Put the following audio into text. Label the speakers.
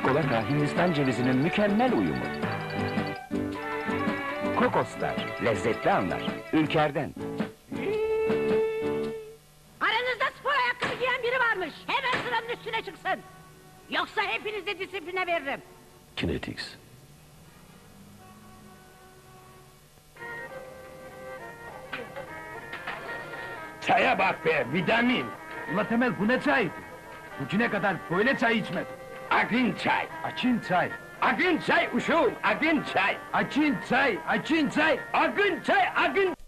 Speaker 1: çikolata Hindistan cevizinin mükemmel uyumu. Kokoslar, lezzetli anlar. Ülker'den.
Speaker 2: Aranızda spor ayakkabı giyen biri varmış. Hemen sıranın üstüne çıksın. Yoksa hepinizi disipline veririm.
Speaker 3: Kinetics.
Speaker 4: Çaya bak be, vitamin.
Speaker 5: Ula Temel bu ne çaydı? Bugüne kadar böyle çay içmedim.
Speaker 4: Akın çay.
Speaker 5: Açın çay.
Speaker 4: Akın çay uşağım, akın çay.
Speaker 5: Açın çay. Açın çay.
Speaker 4: Akın çay, akın